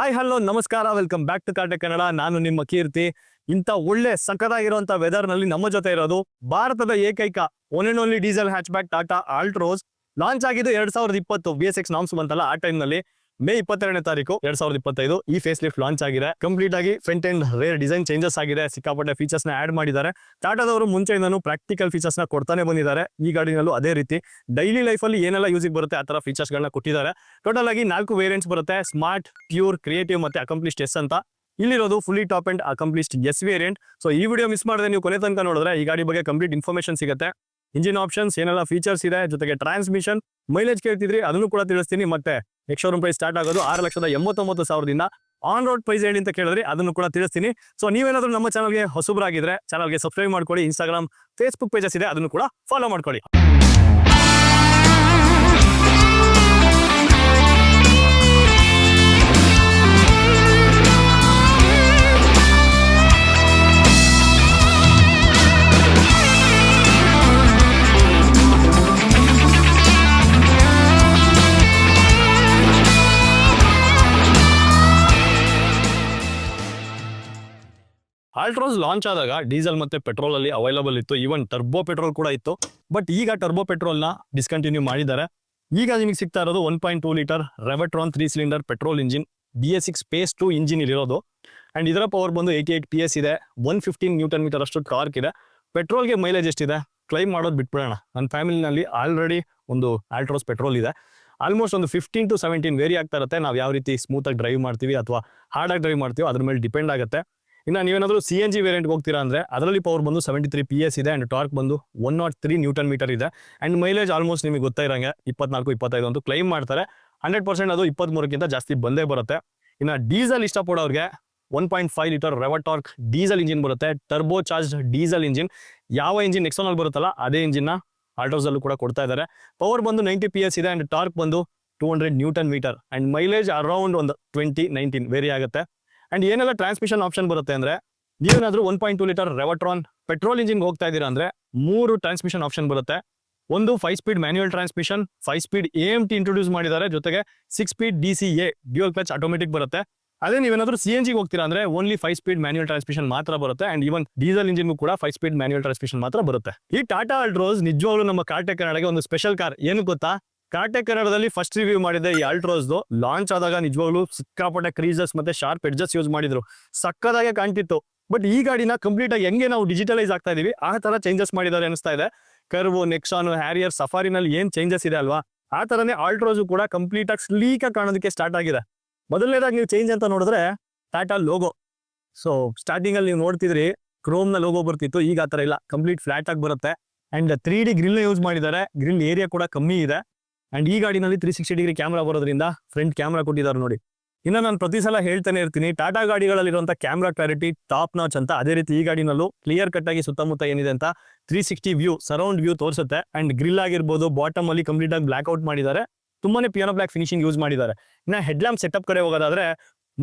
Hi hello ನಮಸ್ಕಾರ. Welcome back to ಕಾಟೆ ಕನ್ನಡ. ನಾನು ನಿಮ್ಮ ಕೀರ್ತಿ. ಇಂಥ ಒಳ್ಳೆ ಸಖತ್ತಾಗಿರುವಂತ ವೆದರ್ನಲ್ಲಿ ನಮ್ಮ ಜೊತೆ ಇರೋದು ಭಾರತದ ಏಕೈಕ one and only diesel hatchback Tata Altroz launch ಆಗಿದ್ದು ಎರಡ್ ಸಾವಿರದ ಇಪ್ಪತ್ತು ಬಿ ಎಸ್ ಎಕ್ಸ್ ನಾಮ್ಸ್ ಬಂತಲ್ಲ ಆ ಟೈಮ್ನಲ್ಲಿ. ಮೇ ಇಪ್ಪತ್ತೆರಡನೇ ತಾರೀಕು ಎರಡ್ ಸಾವಿರದ ಇಪ್ಪತ್ತೈದು ಈ ಫೇಸ್ ಲಿಫ್ಟ್ ಲಾಂಚ್ ಆಗಿದೆ. ಕಂಪ್ಲೀಟ್ ಆಗಿ front and rear design changes ಆಗಿದೆ. ಸಿಕ್ಕಾಪಟ್ಟೆ ಫೀಚರ್ಸ್ನ ಆಡ್ ಮಾಡಿದ್ದಾರೆ. ಟಾಟಾದವರು ಮುಂಚೆಯಿಂದನೂ ಪ್ರಾಕ್ಟಿಕಲ್ ಫೀಚರ್ಸ್ನ ಕೊಡ್ತಾನೆ ಬಂದಿದ್ದಾರೆ. ಈ ಗಾಡಿನಲ್ಲೂ ಅದೇ ರೀತಿ ಡೈಲಿ ಲೈಫ್ ಅಲ್ಲಿ ಏನೆಲ್ಲ ಯೂಸಿಗೆ ಬರುತ್ತೆ ಆ ತರ ಫೀಚರ್ಸ್ ಗಳನ್ನ ಕೊಟ್ಟಿದ್ದಾರೆ. ಟೋಟಲ್ ಆಗಿ ನಾಲ್ಕು ವೇರಿಯಂಟ್ಸ್ ಬರುತ್ತೆ. ಸ್ಮಾರ್ಟ್ ಪ್ಯೂರ್ ಕ್ರಿಯೇಟಿವ್ ಮತ್ತೆ ಅಕಂಪ್ಲಿಸ್ಟ್ ಎಸ್ ಅಂತ. ಇಲ್ಲಿರೋದು fully top and accomplished S variant so ಈ ವಿಡಿಯೋ ಮಿಸ್ ಮಾಡಿದ್ರೆ ನೀವು ಕೊನೆ ತನಕ ನೋಡಿದ್ರೆ ಈ ಗಾಡಿ ಬಗ್ಗೆ ಕಂಪ್ಲೀಟ್ ಇನ್ಫಾರ್ಮೇಶನ್ ಸಿಗುತ್ತೆ. ಇಂಜಿನ್ ಆಪ್ಷನ್ಸ್ ಏನೆಲ್ಲ ಫೀಚರ್ಸ್ ಇದೆ, ಜೊತೆಗೆ ಟ್ರಾನ್ಸ್ಮಿಷನ್ ಮೈಲೇಜ್ ಕೇಳ್ತಿದ್ರಿ, ಅದನ್ನು ಕೂಡ ತಿಳಿಸ್ತೀನಿ ಮತ್ತೆ. ಎಕ್ಸ್ ಶೋರೂಮ್ ಪ್ರೈಸ್ ಸ್ಟಾರ್ಟ್ ಆಗೋದು ಆರು ಲಕ್ಷದ ಎಂಬತ್ತೊಂಬತ್ತು ಸಾವಿರದಿಂದ ಆನ್ ರೋಡ್ ಪ್ರೈಸ್ ಹೇಳಿ ಅಂತ ಕೇಳಿದ್ರೆ, ಅದನ್ನು ಕೂಡ ತಿಳಿಸ್ತೀನಿ. ಸೊ ನೀವೇನಾದ್ರೂ ನಮ್ಮ ಚಾನಲ್ಗೆ ಹೊಸಬರಾಗಿದ್ರೆ ಚಾನಲ್ಗೆ ಸಬ್ಸ್ಕ್ರೈಬ್ ಮಾಡ್ಕೊಳ್ಳಿ ಇನ್ಸ್ಟಾಗ್ರಾಮ್ ಫೇಸ್ಬುಕ್ ಪೇಜಸ್ ಇದೆ, ಅದನ್ನು ಕೂಡ ಫಾಲೋ ಮಾಡ್ಕೊಳ್ಳಿ. ಆಲ್ಟ್ರೋಸ್ ಲಾಂಚ್ ಆದಾಗ ಡೀಸೆಲ್ ಮತ್ತೆ ಪೆಟ್ರೋಲ್ ಅಲ್ಲಿ ಅವೈಲಬಲ್ ಇತ್ತು. ಈವನ್ ಟರ್ಬೋ ಪೆಟ್ರೋಲ್ ಕೂಡ ಇತ್ತು. ಬಟ್ ಈಗ ಟರ್ಬೋ ಪೆಟ್ರೋಲ್ನ ಡಿಸ್ಕಂಟಿನ್ಯೂ ಮಾಡಿದ್ದಾರೆ. ಈಗ ನಿಮಗೆ ಸಿಗ್ತಾ ಇರೋದು one point two litre Revotron three cylinder petrol engine B S six phase two engine ಇರೋದು. ಅಂಡ್ ಇದರ ಪವರ್ ಬಂದು ಏಯ್ಟಿ ಏಟ್ ಪಿ ಎಸ್ ಇದೆ. ಒನ್ ಫಿಫ್ಟೀನ್ ನ್ಯೂಟನ್ ಮೀಟರ್ ಅಷ್ಟು ಟಾರ್ಕ್ ಇದೆ. ಪೆಟ್ರೋಲ್ಗೆ ಮೈಲೇಜ್ ಎಷ್ಟಿದೆ ಕ್ಲೈಮ್ ಮಾಡೋದು ಬಿಟ್ಬಿಡೋಣ. ನನ್ನ ಫ್ಯಾಮಿಲಿನಲ್ಲಿ ಆಲ್ರೆಡಿ ಒಂದು ಆಲ್ಟ್ರೋಸ್ ಪೆಟ್ರೋಲ್ ಇದೆ. ಆಲ್ಮೋಸ್ಟ್ ಒಂದು ಫಿಫ್ಟೀನ್ ಟು ಸೆವೆಂಟೀನ್ ವೇರಿ ಆಗ್ತಾ ಇರುತ್ತೆ. ನಾವು ಯಾವ ರೀತಿ ಸ್ಮೂತಾಗಿ ಡ್ರೈವ್ ಮಾಡ್ತೀವಿ ಅಥವಾ ಹಾರ್ಡಾಗಿ ಡ್ರೈವ್ ಮಾಡ್ತೀವಿ, ಅದ್ರ ಮೇಲೆ ಡಿಪೆಂಡ್ ಆಗುತ್ತೆ. ಇನ್ನು ನೀವೇನಾದರೂ ಸಿ ಎನ್ ಜಿ ವೇರಿಯಂಟ್ಗೆ ಹೋಗ್ತೀರಾ ಅಂದರೆ ಅದರಲ್ಲಿ ಪವರ್ ಬಂದು ಸೆವೆಂಟಿ ತ್ರೀ ಪಿ ಎಸ್ ಇದೆ ಆ್ಯಂಡ್ ಟಾರ್ಕ್ ಬಂದು one not three newton metre ಇದೆ. ಆ್ಯಂಡ್ ಮೈಲೇಜ್ ಆಲ್ಮೋಸ್ಟ್ ನಿಮಗೆ ಗೊತ್ತಾ ಇರಂಗೆ ಇಪ್ಪತ್ನಾಲ್ಕು, ಇಪ್ಪತ್ತೈದು ಅಂತ ಕ್ಲೈಮ್ ಮಾಡ್ತಾರೆ. ಹಂಡ್ರೆಡ್ ಪರ್ಸೆಂಟ್ ಅದು ಇಪ್ಪತ್ತ್ಮೂರಕ್ಕಿಂತ ಜಾಸ್ತಿ ಬಂದೇ ಬರುತ್ತೆ. ಇನ್ನು diesel ಇಷ್ಟಪಡೋರಿಗೆ one point five litre Revotorq diesel engine ಬರುತ್ತೆ. ಟರ್ಬೋ ಚಾರ್ಜ್ ಡೀಸೆಲ್ ಇಂಜಿನ್ ಯಾವ ಇಂಜಿನ್ ಎಕ್ಸೋನಲ್ಲಿ ಬರುತ್ತಲ್ಲ ಅದೇ ಇಂಜಿನ್ನ ಆಲ್ಟೋಸಲ್ಲೂ ಕೂಡ ಕೊಡ್ತಾ ಇದ್ದಾರೆ. ಪವರ್ ಬಂದು ನೈಂಟಿ ಪಿ ಎಸ್ ಇದೆ ಆ್ಯಂಡ್ ಟಾರ್ಕ್ ಬಂದು two hundred newton metre and mileage around ಒಂದು ಟ್ವೆಂಟಿ ನೈನ್ಟೀನ್ ವೇರಿ ಆಗುತ್ತೆ. ಆ್ಯಂಡ್ ಏನೆಲ್ಲ ಟ್ರಾನ್ಸ್ಮಿಷನ್ ಆಪ್ಷನ್ ಬರುತ್ತೆ ಅಂದ್ರೆ, ನೀವೇನಾದ್ರೂ one point two litre Revotron petrol engine ಹೋಗ್ತಾ ಇದ್ದೀರಾ ಅಂದ್ರೆ, ಮೂರು ಟ್ರಾನ್ಸ್ಮಿಷನ್ ಆಪ್ಷನ್ ಬರುತ್ತೆ. ಒಂದು five speed manual transmission five speed A M T introduce ಮಾಡಿದ್ದಾರೆ. ಜೊತೆಗೆ six speed D C A dual clutch automatic ಬರುತ್ತೆ. ಅದೇ ನೀವೇನಾದ್ರೂ ಸಿ ಎನ್ ಜಿಗೆ ಹೋಗ್ತೀರಾ ಅಂದ್ರೆ only five speed manual transmission ಮಾತ್ರ ಬರುತ್ತೆ. ಅಂಡ್ ಈವನ್ ಡೀಸೆಲ್ ಇಂಜಿನ್ ಕೂಡ ಫೈವ್ ಸ್ಪೀಡ್ ಮ್ಯಾನ್ಯುಯಲ್ ಟ್ರಾನ್ಸ್ಮಿಷನ್ ಮಾತ್ರ ಬರುತ್ತೆ. ಈ ಟಾಟಾ ಅಲ್ಟ್ರೋಸ್ ನಿಜವಾಗ್ಲೂ ನಮ್ಮ ಕಾರ್ಟೆ ಕನ್ನಡಗೆ ಒಂದು ಸ್ಪೆಷಲ್ ಕಾರ್ ಏನು ಗೊತ್ತಾ? ಕಾರ್ಟೆ ಕನ್ನಡದಲ್ಲಿ ಫಸ್ಟ್ ರಿವ್ಯೂ ಮಾಡಿದೆ ಈ ಅಲ್ಟ್ರೋಸ್ದು ಲಾಂಚ್ ಆದಾಗ ನಿಜವಾಗ್ಲೂ ಸಿಕ್ಕಾಪಟ್ಟೆ ಕ್ರೀಸಸ್ ಮತ್ತೆ ಶಾರ್ಪ್ ಎಡ್ಜಸ್ ಯೂಸ್ ಮಾಡಿದ್ರು. ಸಕ್ಕದಾಗೆ ಕಾಣ್ತಿತ್ತು. ಬಟ್ ಈ ಗಾಡಿನ ಕಂಪ್ಲೀಟ್ ಆಗಿ ಹೆಂಗೆ ನಾವು ಡಿಜಿಟಲೈಸ್ ಆಗ್ತಾ ಇದೀವಿ, ಆ ತರ ಚೇಂಜಸ್ ಮಾಡಿದ್ದಾರೆ ಅನಿಸ್ತಾ ಇದೆ. ಕರ್ವು ನೆಕ್ಸಾನ್ ಹ್ಯಾರಿಯರ್ ಸಫಾರಿನಲ್ಲಿ ಏನ್ ಚೇಂಜಸ್ ಇದೆ ಅಲ್ವಾ? ಆ ತರನೇ ಆಲ್ಟ್ರೋಸು ಕೂಡ ಕಂಪ್ಲೀಟ್ ಆಗಿ ಸ್ಲೀಕ್ ಆಗಿ ಕಾಣೋದಕ್ಕೆ ಸ್ಟಾರ್ಟ್ ಆಗಿದೆ. ಮೊದಲನೇದಾಗಿ ನೀವು ಚೇಂಜ್ ಅಂತ ನೋಡಿದ್ರೆ ಟಾಟಾ ಲೋಗೋ ಸೊ ಸ್ಟಾರ್ಟಿಂಗ್ ಅಲ್ಲಿ ನೀವು ನೋಡ್ತಿದ್ರಿ ಕ್ರೋಮ್ನ ಲೋಗೋ ಬರ್ತಿತ್ತು. ಈಗ ಆ ತರ ಇಲ್ಲ. ಕಂಪ್ಲೀಟ್ ಫ್ಲಾಟ್ ಆಗಿ ಬರುತ್ತೆ. And three D grill use ಮಾಡಿದ್ದಾರೆ. ಗ್ರಿಲ್ ಏರಿಯಾ ಕೂಡ ಕಮ್ಮಿ ಇದೆ. ಅಂಡ್ ಈ ಗಾಡಿನಲ್ಲಿ ತ್ರೀ ಸಿಕ್ಸ್ಟಿ ಡಿಗ್ರಿ ಕ್ಯಾಮ್ರಾ ಬರೋದ್ರಿಂದ ಫ್ರಂಟ್ ಕ್ಯಾಮ್ರಾ ಕೊಟ್ಟಿದ್ದಾರೆ ನೋಡಿ. ಇನ್ನು ನಾನು ಪ್ರತಿ ಸಲ ಹೇಳ್ತಾನೆ ಇರ್ತೀನಿ ಟಾಟಾ ಗಾಡಿಗಳಲ್ಲಿರುವಂಥ ಕ್ಯಾಮ್ರಾ ಕ್ಲಾರಿಟಿ ಟಾಪ್ ನಾಚ್ ಅಂತ ಅದೇ ರೀತಿ ಈ ಗಾಡಿನಲ್ಲೂ ಕ್ಲಿಯರ್ ಕಟ್ ಆಗಿ ಸುತ್ತಮುತ್ತ ಏನಿದೆ ಅಂತ three sixty view surround view ತೋರಿಸುತ್ತೆ. ಅಂಡ್ ಗ್ರಿಲ್ ಆಗಿರ್ಬೋದು ಬಾಟಮ್ ಅಲ್ಲಿ ಕಂಪ್ಲೀಟ್ ಆಗಿ ಬ್ಲಾಕ್ ಔಟ್ ಮಾಡಿದ್ದಾರೆ. ತುಂಬಾನೇ ಪಿಯಾನೋ ಬ್ಲಾಕ್ ಫಿನಿಶಿಂಗ್ ಯೂಸ್ ಮಾಡಿದ್ದಾರೆ. ಇನ್ನ ಹೆಡ್ ಲ್ಯಾಂಪ್ ಸೆಟಪ್ ಕಡೆ ಹೋಗೋದಾದ್ರೆ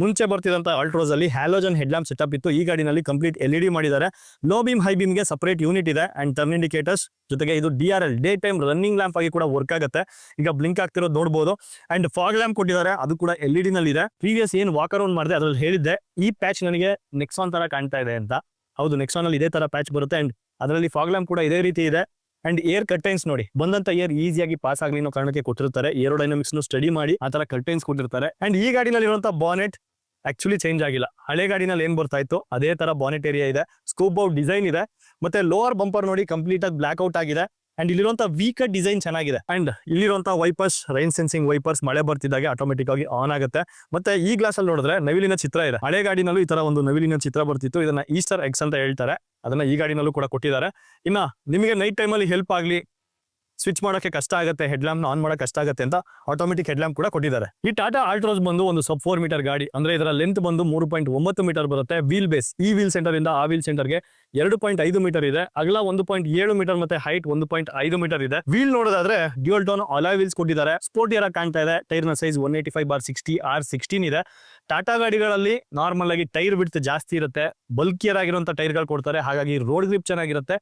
ಮುಂಚೆ ಬರ್ತಿದಂತ ಆಲ್ಟ್ರೋಸ್ ಅಲ್ಲಿ ಹ್ಯಾಲೋಜನ್ ಹೆಡ್ ಲ್ಯಾಂಪ್ ಸೆಟಪ್ ಇತ್ತು. ಈ ಗಾಡಿನಲ್ಲಿ ಕಂಪ್ಲೀಟ್ ಎಲ್ ಇಡಿ ಮಾಡಿದ್ದಾರೆ. ಲೋ ಬೀಮ್ ಹೈ ಬೀಮ್ಗೆ ಸಪರೇಟ್ ಯೂನಿಟ್ ಇದೆ ಅಂಡ್ ಟರ್ನ್ ಇಂಡಿಕೇಟರ್ಸ್ ಜೊತೆಗೆ ಇದು D R L day time running lamp ಆಗಿ ಕೂಡ ವರ್ಕ್ ಆಗುತ್ತೆ. ಈಗ ಬ್ಲಿಂಕ್ ಆಗ್ತಿರೋದು ನೋಡಬಹುದು ಅಂಡ್ ಫಾಗ್ ಲ್ಯಾಂಪ್ ಕೊಟ್ಟಿದ್ದಾರೆ, ಅದು ಕೂಡ ಎಲ್ ಇ ನಲ್ಲಿ ಇದೆ ಪ್ರೀವಿಯಸ್ ಏನ್ ವಾಕ್ ಅರೌಂಡ್ ಮಾಡಿದೆ, ಅದ್ರಲ್ಲಿ ಹೇಳಿದ್ದೆ. ಈ ಪ್ಯಾಚ್ ನನಗೆ ನೆಕ್ಸಾನ್ ತರ ಕಾಣ್ತಾ ಇದೆ ಅಂತ. ಹೌದು ನೆಕ್ಸಾನ್ ಅಲ್ಲಿ ಇದೇ ತರ ಪ್ಯಾಚ್ ಬರುತ್ತೆ ಅಂಡ್ ಅದರಲ್ಲಿ ಫಾಗ್ ಲ್ಯಾಂಪ್ ಕೂಡ ಇದೇ ರೀತಿ ಇದೆ. ಅಂಡ್ ಏರ್ ಕರ್ಟೈನ್ಸ್ ನೋಡಿ, ಬಂದಂತ ಏರ್ ಈಸಿಯಾಗಿ ಪಾಸ್ ಆಗಲಿ ಅನ್ನೋ ಕಾರಣಕ್ಕೆ ಕೊಟ್ಟಿರ್ತಾರೆ. ಏರೋಡೈನಮಿಕ್ಸ್ ಸ್ಟಡಿ ಮಾಡಿ ಆ ತರ ಕರ್ಟೈನ್ಸ್ ಕೊಟ್ಟಿರ್ತಾರೆ. ಅಂಡ್ ಈ ಗಾಡಿನಲ್ಲಿ ಇರುವಂತಹ ಬಾನೆಟ್ ಆಕ್ಚುಲಿ ಚೇಂಜ್ ಆಗಿಲ್ಲ. ಹಳೆ ಗಾಡಿನಲ್ಲಿ ಏನ್ ಬರ್ತಾ ಇತ್ತು? ಅದೇ ತರ ಬಾನೆಟ್ ಏರಿಯಾ ಇದೆ. ಸ್ಕೂಪ್ ಔಟ್ ಡಿಸೈನ್ ಇದೆ. ಮತ್ತೆ ಲೋವರ್ ಬಂಪರ್ ನೋಡಿ ಕಂಪ್ಲೀಟ್ ಆಗಿ ಬ್ಲಾಕ್ ಔಟ್ ಆಗಿದೆ. ಅಂಡ್ ಇಲ್ಲಿರುವಂತ ವೀಕರ್ ಡಿಸೈನ್ ಚೆನ್ನಾಗಿದೆ. ಅಂಡ್ ಇಲ್ಲಿರುವಂತ ವೈಪರ್ಸ್ ರೈನ್ ಸೆನ್ಸಿಂಗ್ ವೈಪರ್ಸ್ ಮಳೆ ಬರ್ತಿದ್ದಾಗ ಆಟೋಮೆಟಿಕ್ ಆಗಿ ಆನ್ ಆಗುತ್ತೆ. ಮತ್ತೆ ಈ ಗ್ಲಾಸ್ ಅಲ್ಲಿ ನೋಡಿದ್ರೆ ನವಿಲಿನ ಚಿತ್ರ ಇದೆ. ಹಳೆ ಗಾಡಿನಲ್ಲೂ ಈ ತರ ಒಂದು ನವಿಲಿನ ಚಿತ್ರ ಬರ್ತಿತ್ತು. ಇದನ್ನ ಈಸ್ಟರ್ ಎಕ್ಸ್ ಅಂತ ಹೇಳ್ತಾರೆ. ಅದನ್ನ ಈ ಗಾಡಿನಲ್ಲೂ ಕೂಡ ಕೊಟ್ಟಿದ್ದಾರೆ. ಇನ್ನ ನಿಮಗೆ ನೈಟ್ ಟೈಮಲ್ಲಿ ಹೆಲ್ಪ್ ಆಗಲಿ ಸ್ವಿಚ್ ಮಾಡೋಕೆ ಕಷ್ಟ ಆಗುತ್ತೆ ಹೆಡ್ ಲ್ಯಾಂಪ್ ಆನ್ ಮಾಡೋಕೆ ಕಷ್ಟ ಆಗುತ್ತೆ ಅಂತ ಆಟೋಮೆಟಿಕ್ ಹೆಡ್ ಲ್ಯಾಂಪ್ ಕೂಡ ಕೊಟ್ಟಿದ್ದಾರೆ. ಈ ಟಾಟಾ ಆಲ್ಟ್ರೋಸ್ ಬಂದು ಒಂದು ಸಬ್ ಫೋರ್ ಮೀಟರ್ ಗಾಡಿ, ಅಂದ್ರೆ ಇದರ ಲೆಂತ್ ಬಂದು ಮೂರು ಪಾಯಿಂಟ್ ಒಂಬತ್ತು ಮೀಟರ್ ಬರುತ್ತೆ. ವೀಲ್ ಬೇಸ್ ಈ ವೀಲ್ ಸೆಂಟರ್ ಇಂದ ಆ ವೀಲ್ ಸೆಂಟರ್ಗೆ ಎರಡು ಪಾಯಿಂಟ್ ಐದು ಮೀಟರ್ ಇದೆ. ಅಗಲ ಒಂದು ಪಾಯಿಂಟ್ ಏಳು ಮೀಟರ್ ಮತ್ತೆ ಹೈಟ್ ಒಂದು ಪಾಯಿಂಟ್ ಐದು ಮೀಟರ್ ಇದೆ. ವೀಲ್ ನೋಡೋದಾದ್ರೆ ಡ್ಯೂಲ್ ಟೋನ್ ಅಲಾಯ್ ವೀಲ್ಸ್ ಕೊಟ್ಟಿದ್ದಾರೆ. ಸ್ಪೋರ್ಟ್ ಇರ ಕಾಣ್ತಾ ಇದೆ. ಟೈರ್ನ size one eighty five bar sixty R sixteen ಇದೆ. ಟಾಟಾ ಗಾಡಿಗಳಲ್ಲಿ ನಾರ್ಮಲ್ ಆಗಿ ಟೈರ್ ಬಿಡ್ತ್ ಜಾಸ್ತಿ ಇರುತ್ತೆ. ಬಲ್ಕಿಯರ್ ಆಗಿರುವಂತ ಟೈರ್ಗಳು ಕೊಡ್ತಾರೆ. ಹಾಗಾಗಿ ರೋಡ್ ಗ್ರಿಪ್ ಚೆನ್ನಾಗಿರುತ್ತೆ.